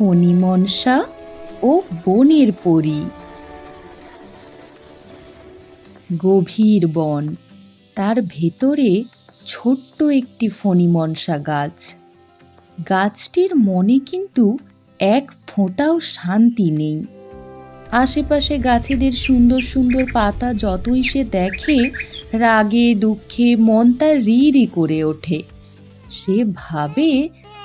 ফণি মনসা ও বনের পরী। গভীর বন, তার ভেতরে ছোট্ট একটি ফণি মনসা গাছ। গাছটির মনে কিন্তু এক ফোঁটাও শান্তি নেই। আশেপাশে গাছেদের সুন্দর সুন্দর পাতা যতই সে দেখে, রাগে, দুঃখে, মন তার রি করে ওঠে। সে ভাবে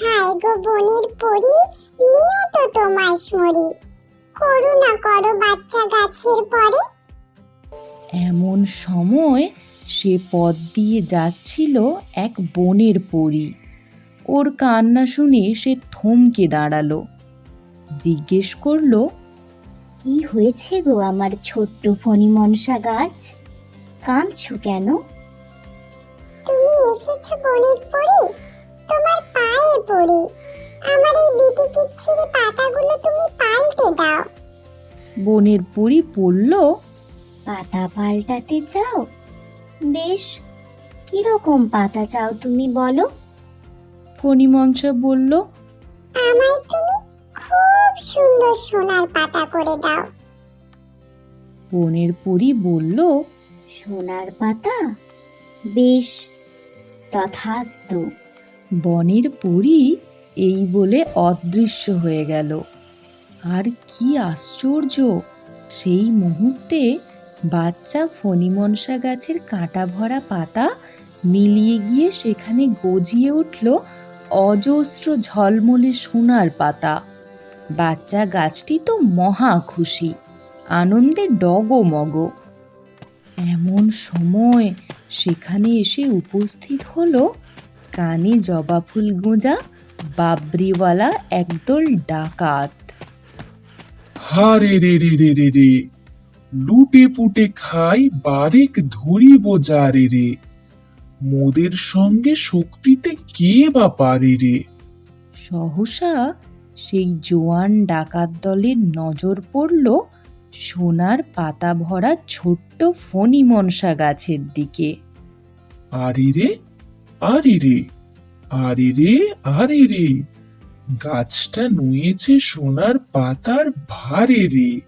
হায় গো বনের পরি নিয়ত তোমায় স্মরি। করুণা করো বাচ্চা গাছের পরে। এমন সময় সে পথ দিয়ে যাচ্ছিল এক বনের পরী। ওর কান্না শুনে সে থমকে দাঁড়াল। জিজ্ঞেস করল কি হয়েছে গো আমার ছোট্ট ফণি মনসা গাছ? কাঁদছো কেন? তুমি এসেছ বনের পরি? তোমার পায়ে পড়ি। আমার এই বিটি কিচ্ছিরি পাতাগুলো তুমি পাল্টে দাও। বনের পরী বলল পাতা পাল্টাতে চাও বেশ কীরকম পাতা চাও তুমি বলো? ফণিমনসা বলল আমায় তুমি খুব সুন্দর সোনার পাতা করে দাও। বনের পরী বলল সোনার পাতা? বেশ তথাস্তু। বনের পরী এই বলে অদৃশ্য হয়ে গেল। আর কি আশ্চর্য, সেই মুহূর্তে বাচ্চা ফণিমনসা গাছের কাঁটা ভরা পাতা মিলিয়ে গিয়ে সেখানে গজিয়ে উঠল অজস্র ঝলমলে সোনার পাতা। বাচ্চা গাছটি তো মহা খুশি আনন্দে ডগমগ। এমন সময় সেখানে এসে উপস্থিত হলো কানে জবা ফুল গোঁজা বাবরিওয়ালা একদল ডাকাত। হারে রে রে রে রে রে লুটে পুটে খাই বারেক ধরিব যারে রে মোদের সঙ্গে শক্তিতে কে বা পারে রে? সহসা সেই জোয়ান ডাকাত দলের নজর পড়ল সোনার পাতা ভরা ছোট্ট ফণি মনসা গাছের দিকে। আরে রে আরে রে আরে রে আরে রে গাছটা নুয়েছে সোনার পাতার ভারে রে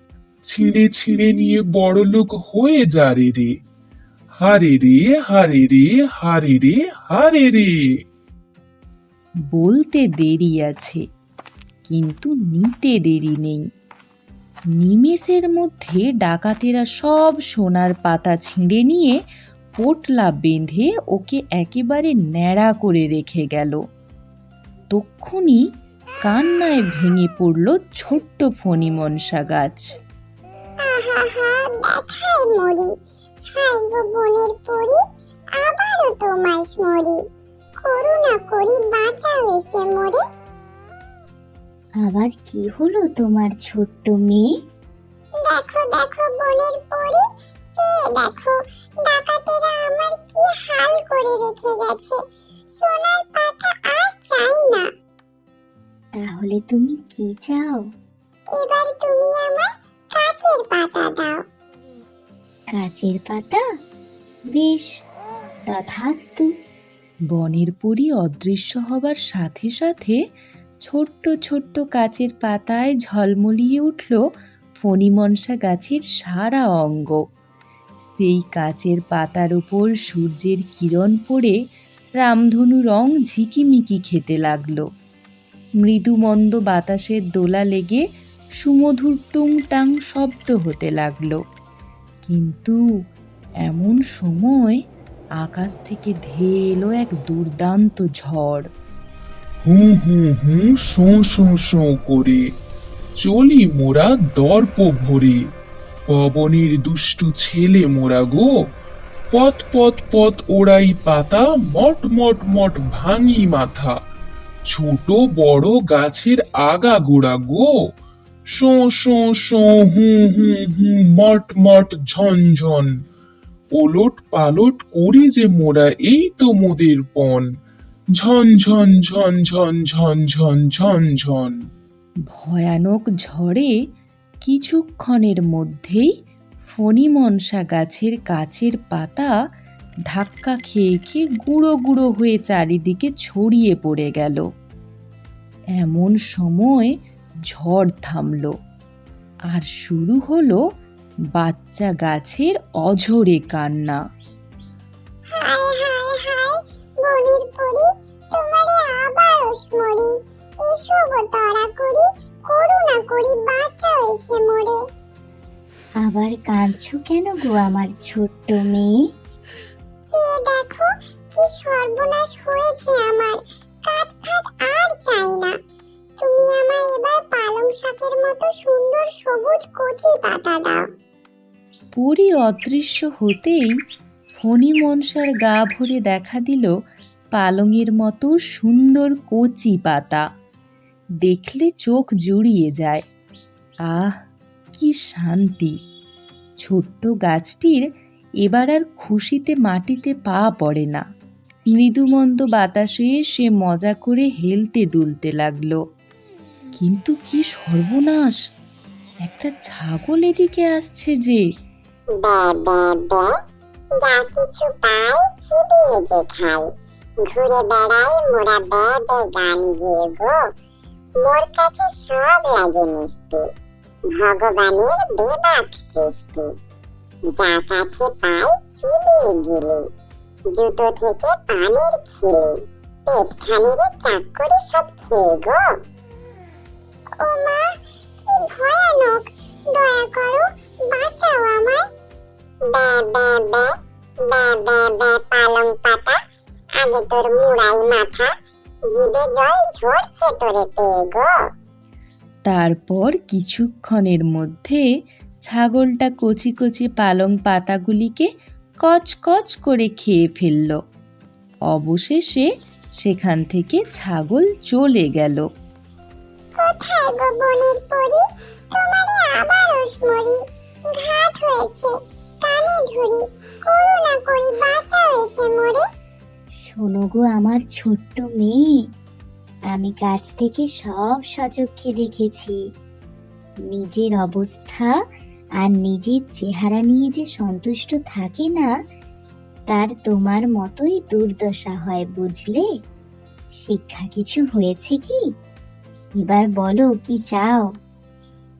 ছিঁড়ে ছিঁড়ে নিয়ে বড়লোক হয়ে যারে রে হারে রে হারে রে হারে রে হারে রে বলতে দেরি আছে, কিন্তু নিতে দেরি নেই। নিমেষের মধ্যে ডাকাতেরা সব সোনার পাতা ছিঁড়ে নিয়ে পোটলা বেঁধে ওকে একেবারে ন্যাড়া করে রেখে গেল। তক্ষুনি কান্নায় ভেঙে পড়ল ছোট্ট ফণি মনসা গাছ। আহা ব্যথায় মরি। হাই গো বনের পরি আবারও তোমায় স্মরি। করুণা করি বাঁচাও এসে মরে। আবার কি হলো তোমার ছোট্ট মেয়ে? দেখো দেখো বনের পরি দেখো ডাকাতেরা আমার কি হাল করে রেখে গেছে? সোনার পাতা আর চাই না। তাহলে তুমি কি চাও? এবার তুমি আমায় কাচের পাতা দাও। গাছের পাতা? বেশ তথাস্তু। বনের পরী অদৃশ্য হবার সাথে সাথে ছোট্ট ছোট্ট কাচের পাতায় ঝলমলিয়ে উঠল ফণিমনসা গাছের সারা অঙ্গ। সেই কাচের পাতার উপর সূর্যের কিরণ পড়ে রামধনু রং ঝিকিমিকি খেতে লাগল। মৃদুমন্দ বাতাসের দোলা লেগে সুমধুর টুংটাং শব্দ হতে লাগল। কিন্তু এমন সময় আকাশ থেকে ধেয়ে এলো এক দুর্দান্ত ঝড়। হু হু হু, শো শো শো, করে। চলি মোরা দর্প ভরে। পবনের দুষ্টু ছেলে মোরা গো। পথ পথ পথ ওড়াই পাতা, মট মট মট ভাঙি মাথা। ছোট বড় গাছের আগা গোড়া গো। শো শো শো, হু হু হু, মট মট ঝনঝন ঝন। ওলট পালট করি যে মোরা এই তো মোদের পণ। ঝন ঝন ঝন ঝন ঝন ঝন ঝন ঝন। ভয়ানক ঝড়ে কিছুক্ষণের মধ্যেই ফণিমনসা গাছের কাছের পাতা ধাক্কা খেয়ে খেয়ে গুঁড়ো গুঁড়ো হয়ে চারিদিকে ছড়িয়ে পড়ে গেল। এমন সময় ঝড় থামল আর শুরু হলো বাচ্চা গাছের অঝরে কান্না। তোমারে আবার এসো গো করি করুণা করি বাঁচাও এসে মোরে। আবার কাঁদছো কেন গো আমার ছোট্ট মেয়ে? যে দেখো কি সর্বনাশ হয়েছে আমার কাজ ফাজ আর চাই না। তুমি আমায় এবার পালং শাকের মতো সুন্দর সবুজ কচি পাতা দাও। পরি অদৃশ্য হতেই ফণি মনসার গা ভরে দেখা দিল পালঙের মতো সুন্দর কচি পাতা। দেখলে চোখ জুড়িয়ে যায়। আহ, কি শান্তি। ছোট্ট গাছটির এবার আর খুশিতে মাটিতে পা পড়ে না। মৃদুমন্দ বাতাসে সে মজা করে হেলতে দুলতে লাগল। কিন্তু কি সর্বনাশ! একটা ছাগল এদিকে আসছে যে। ঘুরে বেড়াই মোরা বে গান গিয়ে গো। মোর কাছে সব লাগে মিষ্টি। ভগবানের বেবাক সৃষ্টি। যা কাছে পাই চিবিয়ে গিলি জুতো থেকে পানির খিলি। পেট খানিরে চাক করে সব খেয়ে গো। ও মা, কি ভয়ানক। দয়া করো, বাঁচাও আমায়। বে বে বে বে বে বে পালং পাতা। আগে তোর মুড়াই মাথা। তারপর কিছুক্ষণের মধ্যে ছাগলটা কচি কচি পালং পাতাগুলিকে কচকচ করে খেয়ে ফেলল। অবশেষে সেখান থেকে ছাগল চলে গেল। ঘাট হয়েছে, কানে ধরি। করুণা করি, বাঁচাও এসে মোরে। শোনো গো, আমার ছোট্ট মেয়ে। আমি কাছ থেকে সব সচক্ষে দেখেছি। নিজের অবস্থা আর নিজের চেহারা নিয়ে যে সন্তুষ্ট থাকে না, তার তোমার মতোই দুর্দশা হয়, বুঝলে? শিক্ষা কিছু হয়েছে কি? এবার বলো, কি চাও?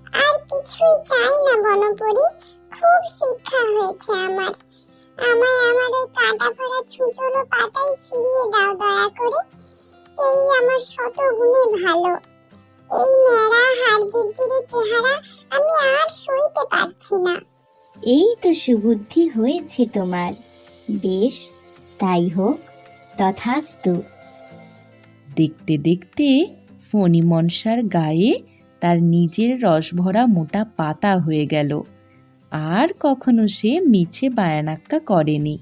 আর কিছুই চাই না বনপরি খুব শিক্ষা হয়েছে আমার। আমায় আমার ওই কাঁটা ভরা ছুঁচলো পাতাই ফিরিয়ে দাও দয়া করে। সেই আমার শত গুণে ভালো। এই ন্যাড়া হাড় ঝিরঝিরে চেহারা আমি আর সইতে পারছি না। এই তো সুবুদ্ধি হয়েছে তোমার। বেশ তাই হোক তথাস্তু। দেখতে দেখতে ফণিমনসার গায়ে তার নিজের রসভরা মোটা পাতা হয়ে গেল। আর কখনো সে মিছে বায়ানাক্কা করেনি।